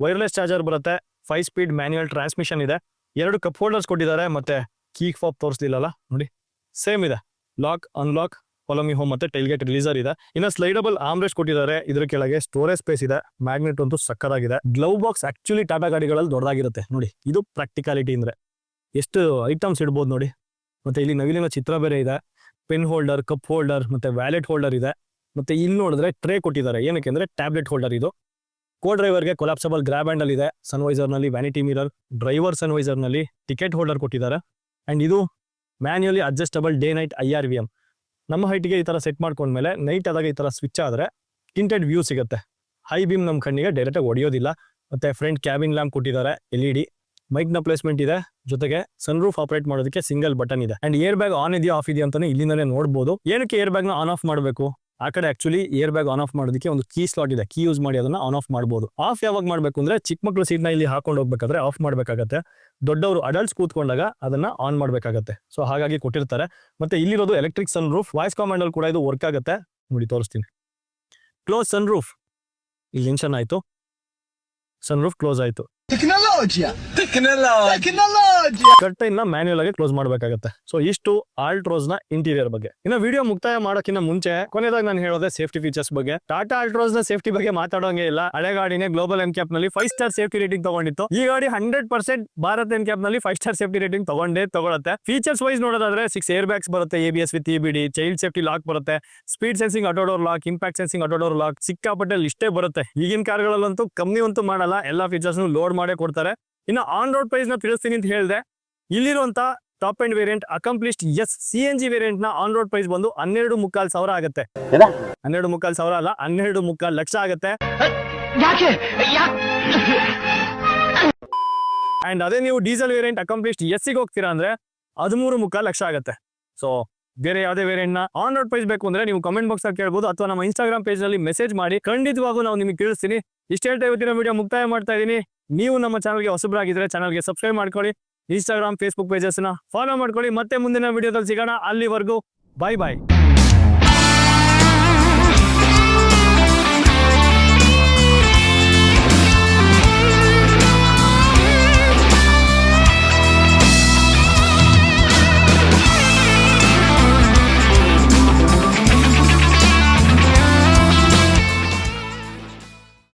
ವೈರ್ಲೆಸ್ ಚಾರ್ಜರ್ ಬರುತ್ತೆ. ಫೈವ್ ಸ್ಪೀಡ್ ಮ್ಯಾನ್ಯಲ್ ಟ್ರಾನ್ಸ್ಮಿಷನ್ ಇದೆ. ಎರಡು ಕಪ್ ಹೋಲ್ಡರ್ಸ್ ಕೊಟ್ಟಿದ್ದಾರೆ, ಮತ್ತೆ ಕೀಕ್ ಫಾಪ್ ತೋರಿಸ್ಲಿಲ್ಲಲ್ಲ? ನೋಡಿ. ಸೇಮ್ ಇದೆ. ಲಾಕ್ ಅನ್ಲಾಕ್ ಫಾಲೋಮಿ ಹೋಮ್ ಮತ್ತೆ ಟೈಲ್ಗೇಟ್ ರಿಲೀಸರ್ ಇದೆ. ಇನ್ನು ಸ್ಲೈಡಬಲ್ ಆಮ್ರೆಸ್ಟ್ ಕೊಟ್ಟಿದ್ದಾರೆ. ಇದ್ರ ಕೆಳಗೆ ಸ್ಟೋರೇಜ್ ಸ್ಪೇಸ್ ಇದೆ. ಮ್ಯಾಗ್ನೆಟ್ ಅಂತೂ ಸಕ್ಕದಾಗಿದೆ. ಗ್ಲೌ ಬಾಕ್ಸ್ ಆಕ್ಚುಲಿ ಟಾಟಾ ಗಾಡಿಗಳಲ್ಲಿ ದೊಡ್ಡದಾಗಿರುತ್ತೆ. ನೋಡಿ, ಇದು ಪ್ರಾಕ್ಟಿಕಾಲಿಟಿ ಅಂದ್ರೆ ಎಷ್ಟು ಐಟಮ್ಸ್ ಇಡ್ಬೋದು ನೋಡಿ. ಮತ್ತೆ ಇಲ್ಲಿ ನವಿಲಿನ ಚಿತ್ರ ಬೇರೆ ಇದೆ. ಪೆನ್ ಹೋಲ್ಡರ್ ಕಪ್ ಹೋಲ್ಡರ್ ಮತ್ತೆ ವ್ಯಾಲೆಟ್ ಹೋಲ್ಡರ್ ಇದೆ. ಮತ್ತೆ ಇಲ್ಲಿ ನೋಡಿದ್ರೆ ಟ್ರೇ ಕೊಟ್ಟಿದ್ದಾರೆ. ಏನಕ್ಕೆ ಅಂದ್ರೆ ಟ್ಯಾಬ್ಲೆಟ್ ಹೋಲ್ಡರ್ ಇದು. ಕೋ ಡ್ರೈವರ್ಗೆ ಕೊಲಾಪ್ಸಬಲ್ ಗ್ರಾಬ್ ಹ್ಯಾಂಡಲ್ ಇದೆ. ಸನ್ವೈಸರ್ನಲ್ಲಿ ವ್ಯಾನಿಟಿ ಮಿರರ್ ಡ್ರೈವರ್ ಸನ್ವೈಸರ್ನಲ್ಲಿ ಟಿಕೆಟ್ ಹೋಲ್ಡರ್ ಕೊಟ್ಟಿದ್ದಾರೆ. ಅಂಡ್ ಇದು manually adjustable day night I R V M ನಮ್ಮ ಹೈಟ್ಗೆ ಈ ತರ ಸೆಟ್ ಮಾಡ್ಕೊಂಡ್ಮೇಲೆ ನೈಟ್ ಆದಾಗ ಈ ತರ ಸ್ವಿಚ್ ಆದ್ರೆ ಟಿಂಟೆಡ್ ವ್ಯೂ ಸಿಗುತ್ತೆ. ಹೈ ಬೀಮ್ ನಮ್ಮ ಕಣ್ಣಿಗೆ ಡೈರೆಕ್ಟ್ ಆಗಿ ಹೊಡೆಯೋದಿಲ್ಲ. ಮತ್ತೆ ಫ್ರಂಟ್ ಕ್ಯಾಬಿನ್ ಲ್ಯಾಂಪ್ ಕೊಟ್ಟಿದ್ದಾರೆ ಎಲ್ ಇ ಡಿ ಮೈಕ್ನ ಪ್ಲೇಸ್ಮೆಂಟ್ ಇದೆ. ಜೊತೆಗೆ ಸನ್ ರೂಫ್ ಆಪರೇಟ್ ಮಾಡೋದಕ್ಕೆ ಸಿಂಗಲ್ ಬಟನ್ ಇದೆ. ಅಂಡ್ ಏರ್ ಬ್ಯಾಗ್ ಆನ್ ಇದೆಯಾ ಆಫ್ ಇದೆಯಾ ಅಂತಾನೆ ಇಲ್ಲಿಂದಲೇ ನೋಡಬಹುದು ಏನಕ್ಕೆ ಏರ್ ಬ್ಯಾಗ್ನ ಆನ್ ಆಫ್ ಮಾಡಬೇಕು? ಆ ಕಡೆ actually air bag on off ಮಾಡೋದಕ್ಕೆ ಒಂದು ಕೀ ಸ್ಲಾಟ್ ಇದೆ. ಕೀ ಯೂಸ್ ಮಾಡಿ ಅದನ್ನ ಆನ್ ಆಫ್ ಮಾಡಬಹುದು ಆಫ್ ಯಾವಾಗ ಮಾಡಬೇಕು ಅಂದ್ರೆ ಚಿಕ್ಕ ಮಕ್ಕಳು ಸೀಟ್ನ ಇಲ್ಲಿ ಹಾಕೊಂಡು ಹೋಗ್ಬೇಕಾದ್ರೆ ಆಫ್ ಮಾಡಬೇಕಾಗತ್ತೆ. ದೊಡ್ಡವರು ಅಡಲ್ಟ್ಸ್ ಕೂತ್ಕೊಂಡಾಗ ಅದನ್ನ ಆನ್ ಮಾಡಬೇಕಾಗತ್ತೆ. ಸೊ ಹಾಗಾಗಿ ಕೊಟ್ಟಿರ್ತಾರೆ. ಮತ್ತೆ ಇಲ್ಲಿರೋದು electric sun roof voice command ಅಲ್ಲಿ ಕೂಡ ಇದು ವರ್ಕ್ ಆಗುತ್ತೆ. ನೋಡಿ, ತೋರಿಸ್ತೀನಿ. ಕ್ಲೋಸ್ ಸನ್ ರೂಫ್ ಇಲ್ಲಿ ಇನ್ಷನ್ ಆಯ್ತು. ಸನ್ ರೂಫ್ ಕ್ಲೋಸ್ ಆಯ್ತು Tecnologia! ಇನ್ನ ಮ್ಯಾನ್ಯಲ್ ಆಗಿ ಕ್ಲೋಸ್ ಮಾಡಬೇಕಾಗುತ್ತೆ. ಸೊ ಇಷ್ಟು ಆಲ್ಟ್ರೋಸ್ನ ಇಂಟೀರಿಯರ್ ಬಗ್ಗೆ. ಇನ್ನು ವಿಡಿಯೋ ಮುಕ್ತಾಯ ಮಾಡೋಕ್ಕಿಂತ ಮುಂಚೆ ಕೊನೆದಾಗ ನಾನು ಹೇಳೋದೆ ಸೇಫ್ಟಿ ಫೀಚರ್ಸ್ ಬಗ್ಗೆ. ಟಾಟಾ ಆಲ್ಟ್ರೋಸ್ನ ಸೇಫ್ಟಿ ಬಗ್ಗೆ ಮಾತಾಡೋಂಗೆ ಇಲ್ಲ. ಹಳೆ ಗಾಡಿನೇ ಗ್ಲೋಬಲ್ ಎನ್ ಕ್ಯಾಪ್ನಲ್ಲಿ ಫೈವ್ ಸ್ಟಾರ್ ಸೇಫ್ಟಿ ರೇಟಿಂಗ್ ತಗೊಂಡಿತ್ತು. ಈ ಗಾಡಿ ಹಂಡ್ರೆಡ್ ಪರ್ಸೆಂಟ್ ಭಾರತ್ ಎನ್ ಕ್ಯಾಪ್ನಲ್ಲಿ ಫೈವ್ ಸ್ಟಾರ್ ಸೇಫ್ಟಿ ರೇಟಿಂಗ್ ತಗೊಂಡೇ ತಗೊಳುತ್ತೆ. ಫೀಚರ್ಸ್ ವೈಸ್ ನೋಡೋದಾದ್ರೆ ಸಿಕ್ಸ್ ಏರ್ ಬ್ಯಾಗ್ಸ್ ಬರುತ್ತೆ A B S with E B D child safety lock ಬರುತ್ತೆ speed sensing auto door lock impact sensing auto door lock ಸಿಕ್ಕಾಪಟ್ಟೆ ಇಷ್ಟೇ ಬರುತ್ತೆ. ಈಗಿನ ಕಾರ್ಗಳಲ್ಲಂತೂ ಕಮ್ಮಿ ಅಂತೂ ಮಾಡಲ್ಲ. ಎಲ್ಲಾ ಫೀಚರ್ಸ್ ಲೋಡ್ ಮಾಡೇ ಕೊಡ್ತಾರೆ. ಇನ್ನು ಆನ್ ರೋಡ್ ಪ್ರೈಸ್ನ ತಿಳಿಸ್ತೀನಿ ಅಂತ ಹೇಳಿದೆ. ಇಲ್ಲಿರುವಂತ top end variant accomplished S C N G ವೇರಿಯಂಟ್ನ on road price ಬಂದು ಹನ್ನೆರಡು ಮುಕ್ಕಾಲ್ ಸಾವಿರ ಆಗುತ್ತೆ. ಹನ್ನೆರಡು ಮುಕ್ಕಾಲ್ ಸಾವಿರ ಅಲ್ಲ ಹನ್ನೆರಡು ಮುಕ್ಕಾಲ್ ಲಕ್ಷ ಆಗುತ್ತೆ. ಯಾಕೆ? ಅಂಡ್ ಅದೇ ನೀವು ಡೀಸೆಲ್ ವೇರಿಯಂಟ್ ಅಕಂಪ್ಲಿಸ್ಟ್ ಎಸ್ಗೆ ಹೋಗ್ತೀರಾ ಅಂದ್ರೆ ಹದಿಮೂರು ಮುಕ್ಕಾಲ್ ಲಕ್ಷ ಆಗುತ್ತೆ. ಸೊ ಬೇರೆ ಯಾವುದೇ ವೇರಿಯಂಟ್ನ ಆನ್ ರೋಡ್ ಪ್ರೈಸ್ ಬೇಕು ಅಂದ್ರೆ ನೀವು ಕಮೆಂಟ್ ಬಾಕ್ಸ್ ಅಲ್ಲಿ ಕೇಳ್ಬೋದು ಅಥವಾ ನಮ್ಮ ಇನ್ಸ್ಟಾಗ್ರಾಮ್ ಪೇಜ್ನಲ್ಲಿ ಮೆಸೇಜ್ ಮಾಡಿ ಖಂಡಿತವಾಗೂ ನಾವು ನಿಮಗೆ ತಿಳಿಸ್ತೀನಿ ಇಷ್ಟೇ ಹೇಳ್ತಾ ಇವತ್ತಿನ ವಿಡಿಯೋ ಮುಕ್ತಾಯ ಮಾಡ್ತಾ ಇದ್ದೀನಿ. ನೀವು ನಮ್ಮ ಚಾನಲ್ಗೆ ಹೊಸಬರಾಗಿದ್ರೆ ಚಾನಲ್ಗೆ ಸಬ್ಸ್ಕ್ರೈಬ್ ಮಾಡ್ಕೊಳ್ಳಿ. ಇನ್ಸ್ಟಾಗ್ರಾಮ್ ಫೇಸ್ಬುಕ್ ಪೇಜಸ್ನ ಫಾಲೋ ಮಾಡ್ಕೊಳ್ಳಿ. ಮತ್ತೆ ಮುಂದಿನ ವಿಡಿಯೋದಲ್ಲಿ ಸಿಗೋಣ. ಅಲ್ಲಿವರೆಗೂ ಬಾಯ್ ಬಾಯ್